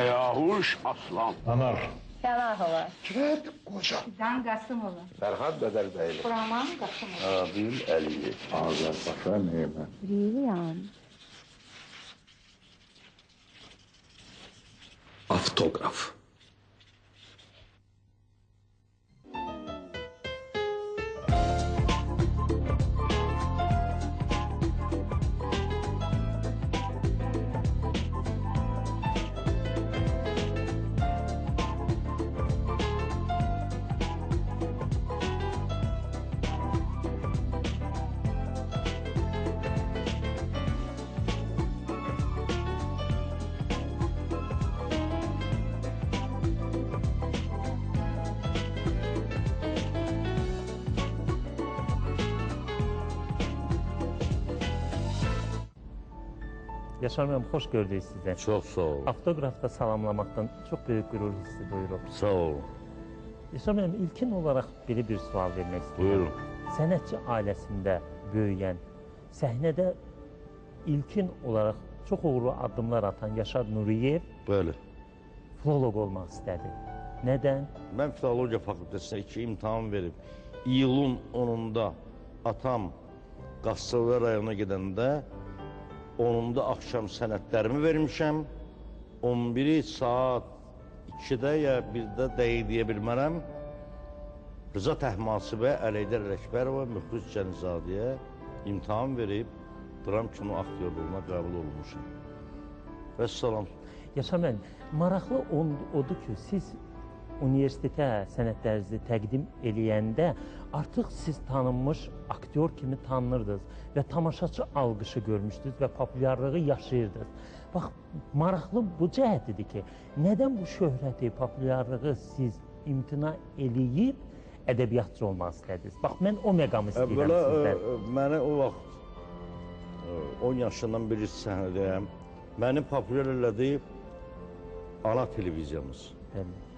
Yahuş aslan. Anar. Kənar olar. Kiret koca. Dan Qasımova. Ferhat Bedelbeyli. Buraman Qasımova. Adil Aliyev. Azerbaycan Eymen. Brilliant. Автограф. Yaşar müəllim, xoş gördük sizə. Çox sağ ol. Avtoqrafda salamlamaqdan çox böyük qürur hissi duyuruq. Sağ ol. Yaşar müəllim, ilkin olaraq belə bir sual vermək istəyirəm. Buyurun. Sənətçi ailəsində böyüyən, səhnədə ilkin olaraq çox uğurlu addımlar atan Yaşar Nuriyev Bəli. filoloq olmaq istədi. Nədən? Mən filologiya fakültəsinə iki imtahan verib, iyulun 10-unda atam Qassavə rayonuna gedəndə 10-unda axşam sənədlərimi vermişəm. 11-i saat 2-də ya 1-də dəqiq deyə bilmərəm. Rıza Təhmasibə, Əleydər Rəkbərova, Müxlis Cənizadəyə imtahan verib dram kino aktyorluğuna qəbul olmuşam. Və salam. Yaşar müəllim, maraqlı odur ki, siz universitetə sənədlərinizi təqdim eləyəndə artıq siz tanınmış aktyor kimi tanınırdınız və tamaşaçı alqışı görmüşdünüz və populyarlığı yaşayırdınız. Bax, maraqlı bu cəhətidir ki, nədən bu şöhrəti, populyarlığı siz imtina eləyib ədəbiyyatçı olmaq istədiniz? Bax, mən o məqamı istəyirəm Əvvəla sizdən. ə, mənə o vaxt ə, 10 yaşından beri səhnədəyəm. Məni populyar elədi ana televiziyamız.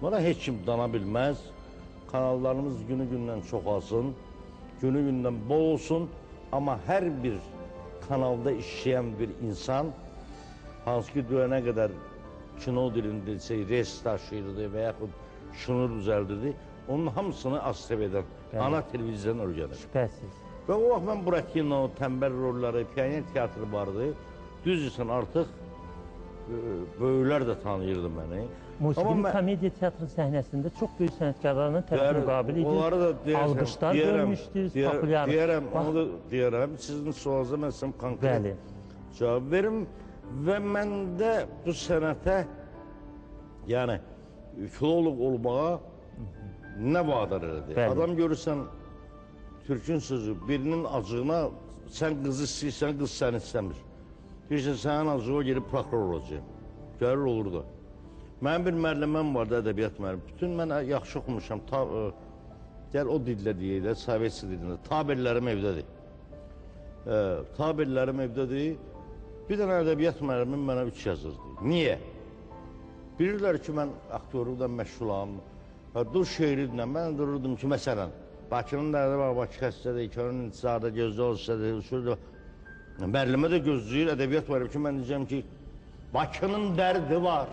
Buna heç kim dana bilməz. Kanallarımız günü-gündən çoxalsın, günü-gündən bol olsun. Amma hər bir kanalda işləyən bir insan, hansı ki döyənə qədər kino dilində şey, res daşıyırdı və yaxud şunu düzəldirdi, onun hamısını ASTV-dən, ana televiziyadan öyrənir. Şübhəsiz. Və o vaxt mən Buratino, tənbəl rolları, piyanin teatrı vardı. Düzdürsən, artıq böyüklər də tanıyırdı məni. Musiqili mən- komediya teatrı səhnəsində çox böyük sənətkarlarla tərəf Bəli, müqabil idi. Onları da deyərəm, Alqışlar görmüşdünüz, populyar. Deyərəm, Bax, onu da deyərəm. Sizin sualınıza mən sizin konkret Bəli. cavab verim və məndə bu sənətə yəni filoloq olmağa nə vadar elədi? Bəli. Adam görürsən türkün sözü birinin acığına sən qızı istəyirsən, qız səni istəmir. Deyirsən sənin o gedib prokuror olacaq. Gəlir olur da. Mənim bir müəlliməm vardı, ədəbiyyat müəllimi. Bütün mən yaxşı oxumuşam. Ta, ə, gəl o dillə deyək də, sovetsi dilində. Tabirlərim evdədir. Ə, tabirlərim evdədir. Bir dənə ədəbiyyat müəllimim mənə üç yazırdı. Niyə? Bilirlər ki, mən aktyorluqdan məşğulam. Və dur şeirinlə mən dururdum ki, məsələn, Bakının var, Bakı xəstədir, körün intizarda gözdə olsadır, usulda. Müəllimə də gözləyir, ədəbiyyat var ki, mən deyəcəm ki, Bakının dərdi var.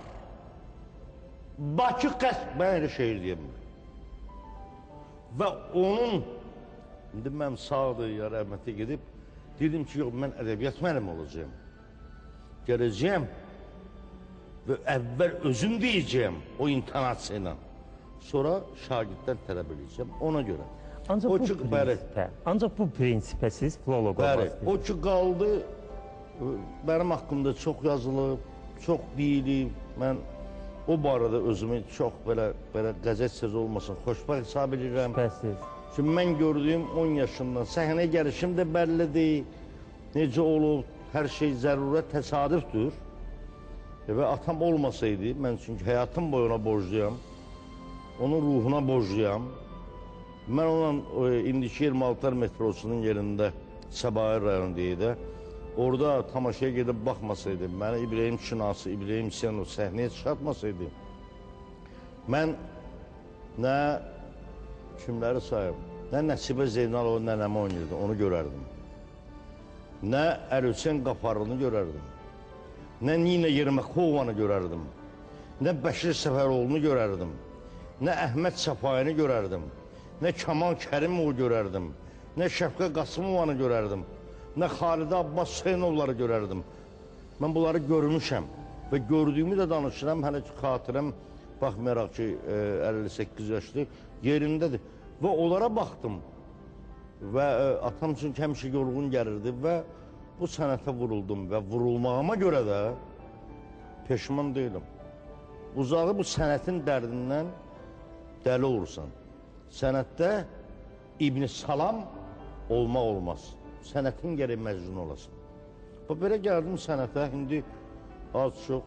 Bakı qəst... Mən elə şeir deyəməm. Və onun, indi mən sağdır, ya rəhmətə gedib, dedim ki, yox, mən ədəbiyyat müəllimi olacağım. Gələcəyəm və əvvəl özüm deyəcəyəm o intonasiya ilə. Sonra şagirddən tələb edəcəm ona görə. Ancaq O bu bəli. prinsipə, ancaq bu prinsipə siz filoloq Bəli, olmaq o ki qaldı, mənim haqqımda çox yazılıb, çox deyilib. Mən o barədə özümü çox belə belə qəzet söz olmasın, xoşbəxt hesab edirəm. Şübhəsiz. Çünki mən gördüyüm 10 yaşından səhnəyə gəlişim də bəllidir. Necə olub, hər şey zərurət təsadüfdür. E, Və atam olmasaydı, mən çünki həyatım boyu ona borcluyam. Onun ruhuna borcluyam. Mən onunla e, indiki 26 metrosunun yerində Səbahi rayonu deyədə orada tamaşaya gedib baxmasaydı, məni İbrahim Şinası, İbrahim Hüseynov səhnəyə çıxartmasaydı, mən nə kimləri sayım, nə Nəsibə Zeynalova nənəmə oynayırdı, onu görərdim. Nə Əlhüseyn Qafarlını görərdim. Nə Nina Yerməkovanı görərdim. Nə Bəşir Səfəroğlunu görərdim, nə Əhməd Səfayini görərdim, nə Kamal Kərimovu görərdim, nə Şəfqə Qasımovanı görərdim, nə Xalidə Abbas Hüseynovları görərdim. Mən bunları görmüşəm və gördüyümü də danışıram. Hələ ki xatirəm baxmayaraq ki e, 58 yaşlı yerindədir. Və onlara baxdım və e, atam üçün həmişə yorğun gəlirdi və bu sənətə vuruldum və vurulmağıma görə də peşman deyiləm. Uzağı bu sənətin dərdindən dəli olursan. Sənətdə İbn Salam olmaq olmaz. Sənətin gərək məcnun olasan. Bax belə gəldim sənətə, indi az çox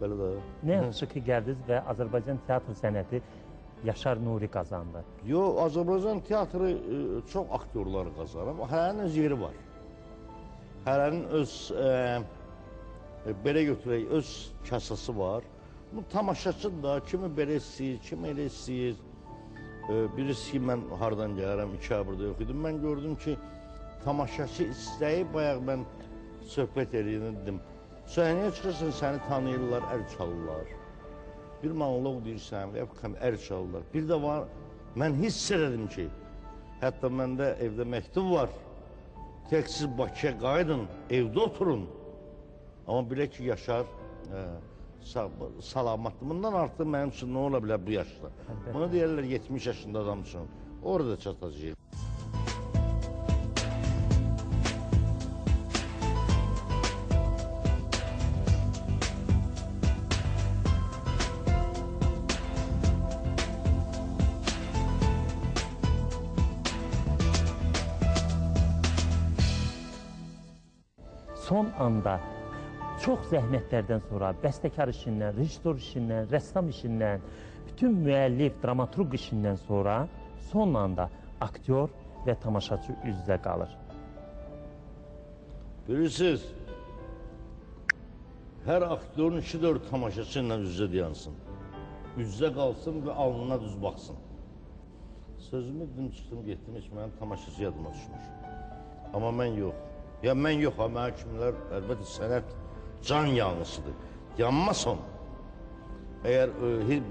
belə də. Nə yaxşı ki gəldiniz və Azərbaycan teatr sənəti Yaşar Nuri qazandı. Yo, Azərbaycan teatrı e, çox aktyorlar qazanır. Hərənin öz yeri var. Hərənin öz e, e, belə götürək, öz kasası var. Bu tamaşaçı da kimi belə istəyir, kimi elə istəyir. Birisi ki, mən hardan gəlirəm, iki ay burada yox idim. Mən gördüm ki, tamaşaçı istəyib, bayaq mən söhbət eləyəni dedim. Səhnəyə çıxırsan, səni tanıyırlar, əl çalırlar. Bir monoloq deyirsən əl çalırlar. Bir də var, mən hiss elədim ki, hətta məndə evdə məktub var. Tək siz Bakıya qayıdın, evdə oturun. Amma bilək ki, Yaşar ə, sa salamatdır. Bundan artıq mənim üçün nə ola bilər bu yaşda? Bunu deyərlər 70 yaşında adam üçün. Orada çatacağıq. Son anda çox zəhmətlərdən sonra bəstəkar işindən, rejissor işindən, rəssam işindən, bütün müəllif, dramaturq işindən sonra son anda aktyor və tamaşaçı üz-üzə qalır. Bilirsiniz, hər aktyorun iki dörd tamaşaçı ilə üz-üzə dayansın. Üz-üzə qalsın və alnına düz baxsın. Sözümü dedim, çıxdım, getdim, heç mənim tamaşaçı yadıma düşmür. Amma mən yox. Ya mən yox, amma mənə kimlər, əlbəttə sənət can yanğısıdır. Yanmason. Əgər hi-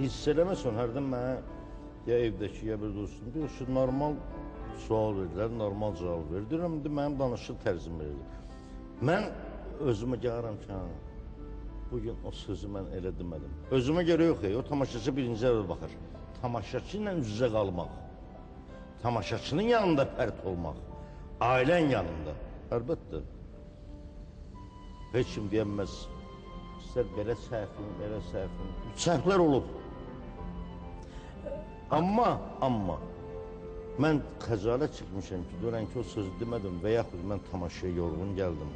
hiss eləməsən, hərdən mənə ya evdəki, ya bir dostum, bir şu normal sual verdilər, normal cavab verdi. Deyirəm, indi mənim danışıq tərzim verdi. Mən özümə gəlirəm ki, hə, bugün o sözü mən elə demədim. Özümə görə yox, o tamaşaçı birinci əvvəl baxır. Tamaşaçı ilə üz-üzə qalmaq, tamaşaçının yanında pərt olmaq, ailən yanında. Əlbəttə. Heç kim deyəməz, istər belə səhvin, belə səhvin. Səhvlər olub. Amma, amma, mən xəcalət çəkmişəm ki, görən ki, o sözü demədim və yaxud mən tamaşaya yorğun gəldim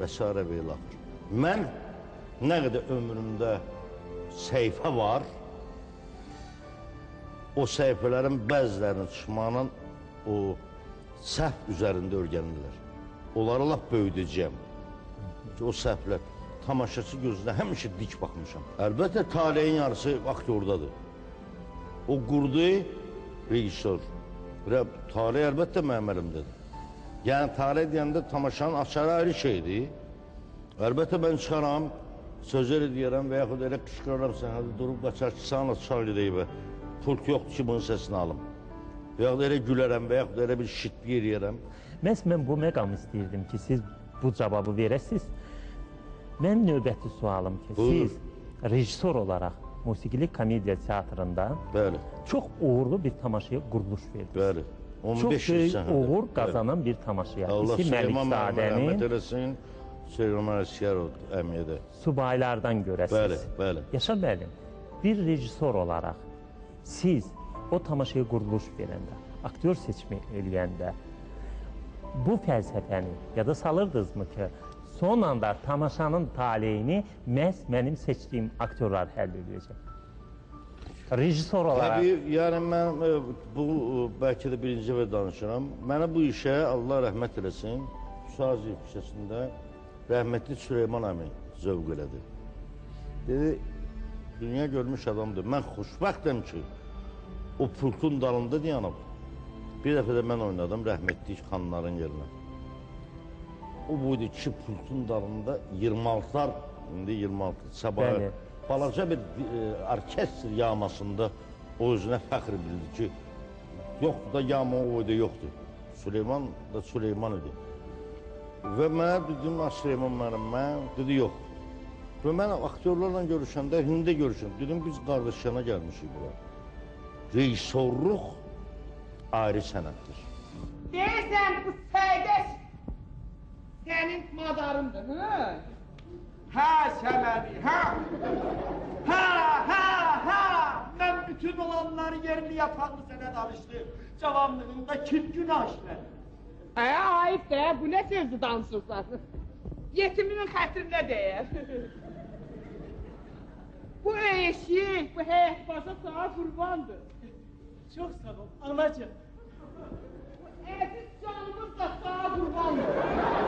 və s. və axır. Mən nə qədər ömrümdə səhifə var, o səhifələrin bəzilərini çıxmaqla o səhv üzərində öyrənirlər. Onları lap böyüdəcəyəm. O səhvlər tamaşaçı gözünə həmişə dik baxmışam. Əlbəttə taleyin yarısı aktyordadır. O qurdu rejissor. Və taley əlbəttə mənim əlimdədir. Yəni taley deyəndə tamaşanın açarı ayrı şeydir. Əlbəttə mən çıxaram, sözlər deyərəm və yaxud elə qışqıraram hadi durub qaçar ki, sana gedəyim və pult yoxdur ki, bunun səsini alım. Və yaxud elə gülərəm və yaxud elə bir şitlik eləyərəm. Məhz mən bu məqamı istəyirdim ki, siz bu cavabı verəsiz. Mənim növbəti sualım ki, Buyurun. siz rejissor olaraq musiqili komediya teatrında Bəli, çox uğurlu bir tamaşaya quruluş verdiniz. bəli. Çox 15 il böyük səhnədə. uğur Bəli. qazanan bir tamaşaya. Allah İsi Süleyman Məhəmməd rəhmət eləsin. Süleyman Əsgərov əmiyyədə. subaylardan görəsiz. Bəli, bəli. Yaşar müəllim, bir rejissor olaraq siz o tamaşaya quruluş verəndə, aktyor seçimi eləyəndə bu fəlsəfəni yada salırdınızmı ki, son anda tamaşanın taleyini məhz mənim seçdiyim aktyorlar həll edəcək? Rejissor olaraq Təbii, yəni mən e, bu e, bəlkə də birinci və danışıram. Mənə bu işə Allah rəhmət eləsin, Şazi küçəsində rəhmətli Süleyman əmi zövq elədi. Dedi, dünya görmüş adamdır. Mən xoşbəxtəm ki, o pultun dalında dayanıb. Bir dəfə də mən oynadım rəhmətli xanların yerinə. O buydu ki, pultun dalında 26'lar, indi 26 sabah balaca bir e, orkestr yamasında o özünə fəxr bildi ki, yoxdur da yama o idi, yoxdur. Süleyman da Süleyman idi. Və mənə dedim, "Ah, Süleyman mənim, mən dedi yox. Və mən aktyorlarla görüşəndə, Hində görüşüm. Dedim biz qardaşlarına gəlmişik bura. Rejissorluq ayrı sənətdir. Deyirsən bu səydeş sənin madarındır, hə? Hə, Səmədi, hə? Hə, hə, hə! Mən bütün olanları yerli yapaqlı sənə danışdım. Cavanlığında kim günah işlədi? Hə, ayıb də, bu nə sözü danışırsan? Yetiminin xətrinə deyər. bu eşik, bu həyat başa sana qurbandır. Çok sağ ol anacığım. E biz canımızla sağa kurbanız.